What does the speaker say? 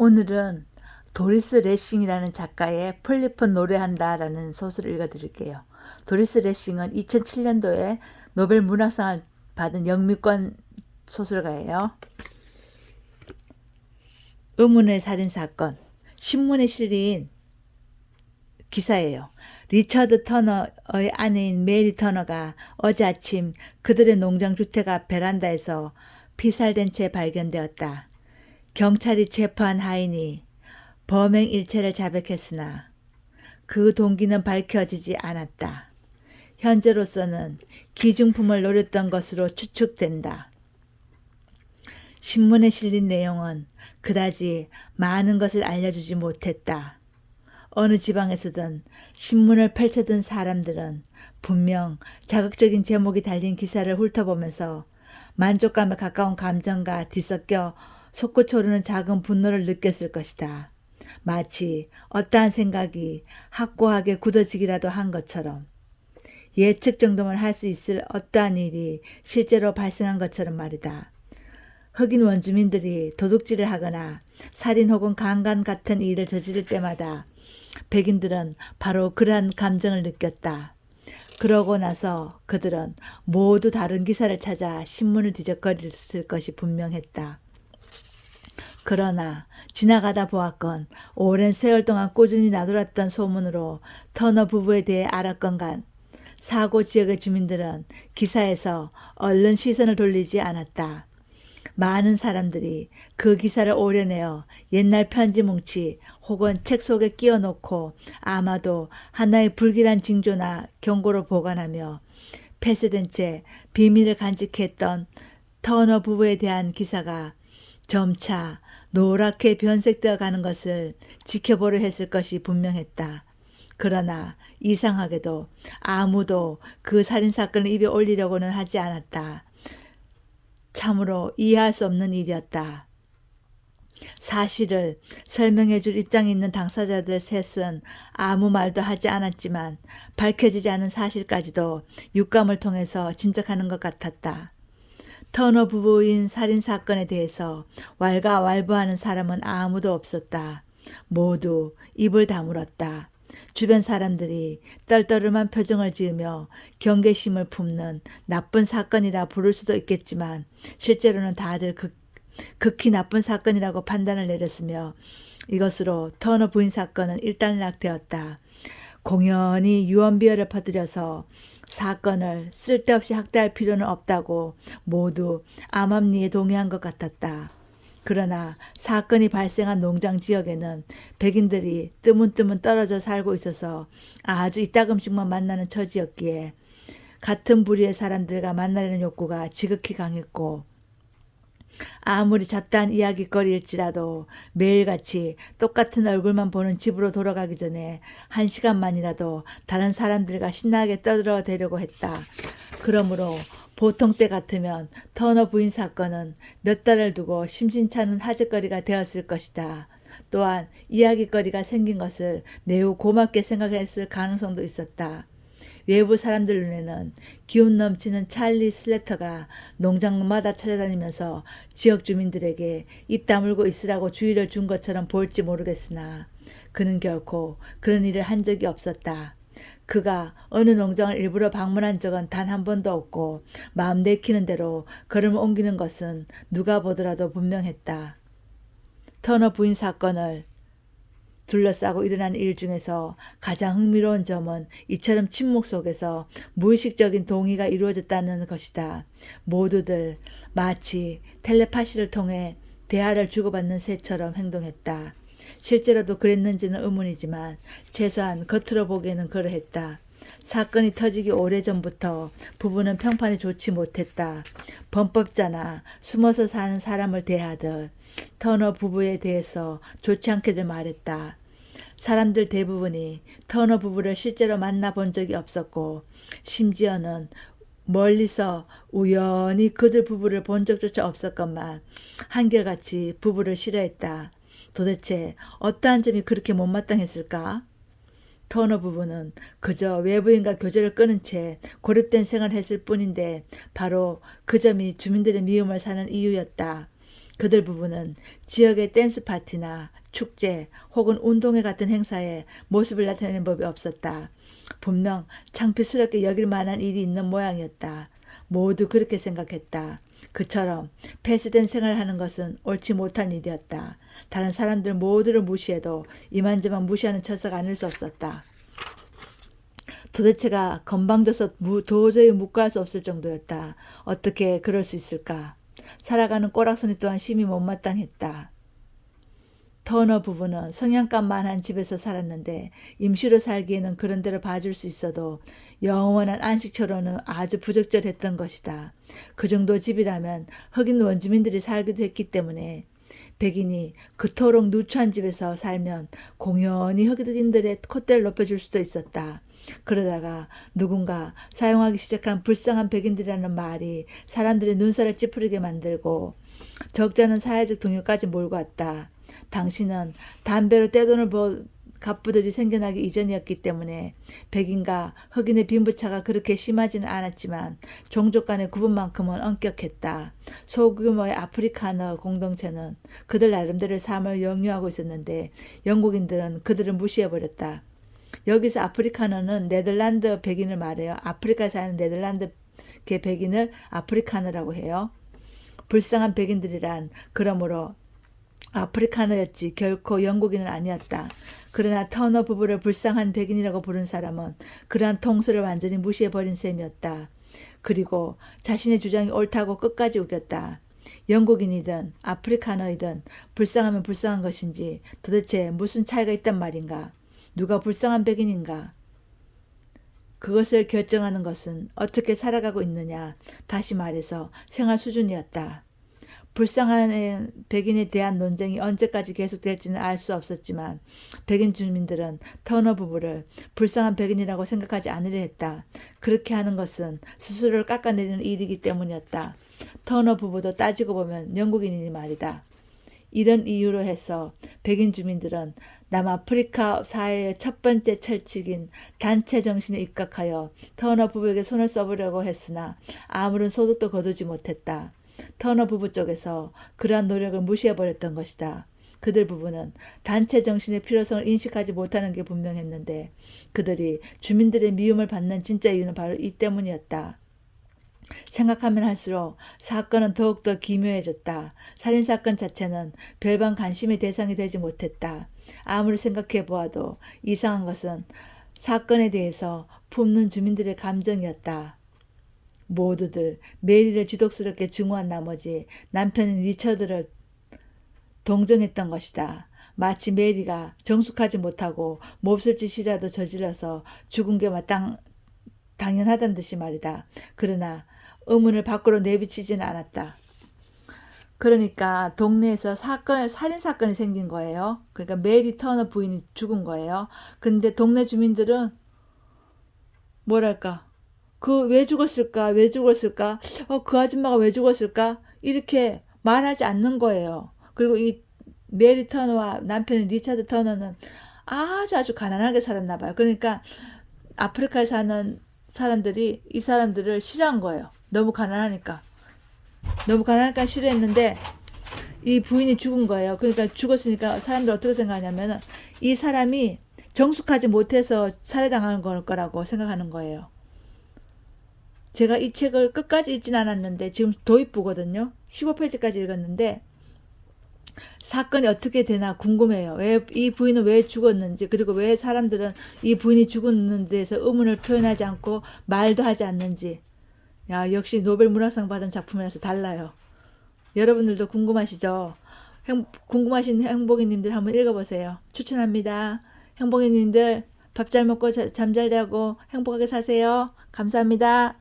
오늘은 도리스 레싱이라는 작가의 플리폰 노래한다라는 소설을 읽어드릴게요. 도리스 레싱은 2007년도에 노벨 문학상을 받은 영미권 소설가예요. 의문의 살인 사건 신문에 실린 기사예요. 리처드 터너의 아내인 메리 터너가 어제 아침 그들의 농장 주택 앞 베란다에서 피살된 채 발견되었다. 경찰이 체포한 하인이 범행 일체를 자백했으나 그 동기는 밝혀지지 않았다. 현재로서는 기중품을 노렸던 것으로 추측된다. 신문에 실린 내용은 그다지 많은 것을 알려주지 못했다. 어느 지방에서든 신문을 펼쳐든 사람들은 분명 자극적인 제목이 달린 기사를 훑어보면서 만족감에 가까운 감정과 뒤섞여 솟구쳐오르는 작은 분노를 느꼈을 것이다. 마치 어떠한 생각이 확고하게 굳어지기라도 한 것처럼 예측 정도만 할 수 있을 어떠한 일이 실제로 발생한 것처럼 말이다. 흑인 원주민들이 도둑질을 하거나 살인 혹은 강간 같은 일을 저지를 때마다 백인들은 바로 그러한 감정을 느꼈다. 그러고 나서 그들은 모두 다른 기사를 찾아 신문을 뒤적거렸을 것이 분명했다. 그러나 지나가다 보았건 오랜 세월 동안 꾸준히 나돌았던 소문으로 터너 부부에 대해 알았건간 사고 지역의 주민들은 기사에서 얼른 시선을 돌리지 않았다. 많은 사람들이 그 기사를 오려내어 옛날 편지 뭉치 혹은 책 속에 끼워 놓고 아마도 하나의 불길한 징조나 경고로 보관하며 폐쇄된 채 비밀을 간직했던 터너 부부에 대한 기사가 점차 노랗게 변색되어 가는 것을 지켜보려 했을 것이 분명했다. 그러나 이상하게도 아무도 그 살인사건을 입에 올리려고는 하지 않았다. 참으로 이해할 수 없는 일이었다. 사실을 설명해 줄 입장에 있는 당사자들 셋은 아무 말도 하지 않았지만 밝혀지지 않은 사실까지도 육감을 통해서 짐작하는 것 같았다. 터너 부부인 살인 사건에 대해서 왈가왈부하는 사람은 아무도 없었다. 모두 입을 다물었다. 주변 사람들이 떨떠름한 표정을 지으며 경계심을 품는 나쁜 사건이라 부를 수도 있겠지만 실제로는 다들 극, 극히 나쁜 사건이라고 판단을 내렸으며 이것으로 터너 부인 사건은 일단락되었다. 공연히 유언비어를 퍼뜨려서 사건을 쓸데없이 확대할 필요는 없다고 모두 암암리에 동의한 것 같았다. 그러나 사건이 발생한 농장 지역에는 백인들이 뜨문뜨문 떨어져 살고 있어서 아주 이따금씩만 만나는 처지였기에 같은 부류의 사람들과 만나려는 욕구가 지극히 강했고 아무리 잡다한 이야기거리일지라도 매일같이 똑같은 얼굴만 보는 집으로 돌아가기 전에 한 시간만이라도 다른 사람들과 신나게 떠들어대려고 했다. 그러므로 보통 때 같으면 터너 부인 사건은 몇 달을 두고 심심찮은 화제거리가 되었을 것이다. 또한 이야기거리가 생긴 것을 매우 고맙게 생각했을 가능성도 있었다. 외부 사람들 눈에는 기운 넘치는 찰리 슬래터가 농장마다 찾아다니면서 지역 주민들에게 입 다물고 있으라고 주의를 준 것처럼 보일지 모르겠으나 그는 결코 그런 일을 한 적이 없었다. 그가 어느 농장을 일부러 방문한 적은 단 한 번도 없고 마음 내키는 대로 걸음을 옮기는 것은 누가 보더라도 분명했다. 터너 부인 사건을 둘러싸고 일어난 일 중에서 가장 흥미로운 점은 이처럼 침묵 속에서 무의식적인 동의가 이루어졌다는 것이다. 모두들 마치 텔레파시를 통해 대화를 주고받는 새처럼 행동했다. 실제로도 그랬는지는 의문이지만 최소한 겉으로 보기에는 그러했다. 사건이 터지기 오래전부터 부부는 평판이 좋지 못했다. 범법자나 숨어서 사는 사람을 대하듯 터너 부부에 대해서 좋지 않게들 말했다. 사람들 대부분이 터너 부부를 실제로 만나본 적이 없었고 심지어는 멀리서 우연히 그들 부부를 본 적조차 없었건만 한결같이 부부를 싫어했다. 도대체 어떠한 점이 그렇게 못마땅했을까? 터너 부부는 그저 외부인과 교제를 끊은 채 고립된 생활을 했을 뿐인데 바로 그 점이 주민들의 미움을 사는 이유였다. 그들 부부는 지역의 댄스 파티나 축제 혹은 운동회 같은 행사에 모습을 나타내는 법이 없었다. 분명 창피스럽게 여길 만한 일이 있는 모양이었다. 모두 그렇게 생각했다. 그처럼 폐쇄된 생활을 하는 것은 옳지 못한 일이었다. 다른 사람들 모두를 무시해도 이만저만 무시하는 처사가 아닐 수 없었다. 도대체가 건방져서 무- 도저히 묵과할 수 없을 정도였다. 어떻게 그럴 수 있을까? 살아가는 꼬락서니 또한 심히 못마땅했다. 터너 부부는 성냥감만한 집에서 살았는데 임시로 살기에는 그런 데를 봐줄 수 있어도 영원한 안식처로는 아주 부적절했던 것이다. 그 정도 집이라면 흑인 원주민들이 살기도 했기 때문에 백인이 그토록 누추한 집에서 살면 공연히 흑인들의 콧대를 높여줄 수도 있었다. 그러다가 누군가 사용하기 시작한 불쌍한 백인들이라는 말이 사람들의 눈살을 찌푸리게 만들고 적잖은 사회적 동요까지 몰고 왔다. 당신은 담배로 떼돈을 벌 갑부들이 생겨나기 이전이었기 때문에 백인과 흑인의 빈부차가 그렇게 심하지는 않았지만 종족 간의 구분만큼은 엄격했다. 소규모의 아프리카너 공동체는 그들 나름대로의 삶을 영유하고 있었는데 영국인들은 그들을 무시해버렸다. 여기서 아프리카너는 네덜란드 백인을 말해요. 아프리카에 사는 네덜란드계 백인을 아프리카너라고 해요. 불쌍한 백인들이란 그러므로 아프리카너였지 결코 영국인은 아니었다. 그러나 터너 부부를 불쌍한 백인이라고 부른 사람은 그러한 통수를 완전히 무시해버린 셈이었다. 그리고 자신의 주장이 옳다고 끝까지 우겼다. 영국인이든 아프리카너이든 불쌍하면 불쌍한 것인지 도대체 무슨 차이가 있단 말인가? 누가 불쌍한 백인인가? 그것을 결정하는 것은 어떻게 살아가고 있느냐. 다시 말해서 생활 수준이었다. 불쌍한 백인에 대한 논쟁이 언제까지 계속될지는 알 수 없었지만 백인 주민들은 터너 부부를 불쌍한 백인이라고 생각하지 않으려 했다. 그렇게 하는 것은 스스로를 깎아내리는 일이기 때문이었다. 터너 부부도 따지고 보면 영국인이니 말이다. 이런 이유로 해서 백인 주민들은 남아프리카 사회의 첫 번째 철칙인 단체 정신에 입각하여 터너 부부에게 손을 써보려고 했으나 아무런 소득도 거두지 못했다. 터너 부부 쪽에서 그러한 노력을 무시해버렸던 것이다. 그들 부부는 단체 정신의 필요성을 인식하지 못하는 게 분명했는데 그들이 주민들의 미움을 받는 진짜 이유는 바로 이 때문이었다. 생각하면 할수록 사건은 더욱더 기묘해졌다. 살인사건 자체는 별반 관심의 대상이 되지 못했다. 아무리 생각해 보아도 이상한 것은 사건에 대해서 품는 주민들의 감정이었다. 모두들 메리를 지독스럽게 증오한 나머지 남편인 리처드를 동정했던 것이다. 마치 메리가 정숙하지 못하고 몹쓸 짓이라도 저질러서 죽은 게 마땅 당연하다는 듯이 말이다. 그러나 의문을 밖으로 내비치지는 않았다. 그러니까 동네에서 사건 살인 사건이 생긴 거예요. 그러니까 메리 터너 부인이 죽은 거예요. 근데 동네 주민들은 뭐랄까 그 왜 죽었을까? 왜 죽었을까? 어, 그 아줌마가 왜 죽었을까? 이렇게 말하지 않는 거예요. 그리고 이 메리 터너와 남편인 리차드 터너는 아주 아주 가난하게 살았나 봐요. 그러니까 아프리카에 사는 사람들이 이 사람들을 싫어한 거예요. 너무 가난하니까. 너무 가난하니까 싫어했는데 이 부인이 죽은 거예요. 그러니까 죽었으니까 사람들 어떻게 생각하냐면은 이 사람이 정숙하지 못해서 살해당하는 걸 거라고 생각하는 거예요. 제가 이 책을 끝까지 읽진 않았는데 지금 도입부거든요. 15페이지까지 읽었는데 사건이 어떻게 되나 궁금해요. 왜 이 부인은 왜 죽었는지 그리고 왜 사람들은 이 부인이 죽었는 데서 의문을 표현하지 않고 말도 하지 않는지. 야 역시 노벨 문학상 받은 작품이라서 달라요. 여러분들도 궁금하시죠? 행, 궁금하신 행복이님들 한번 읽어보세요. 추천합니다. 행복이님들 밥 잘 먹고 잠 잘 자고 행복하게 사세요. 감사합니다.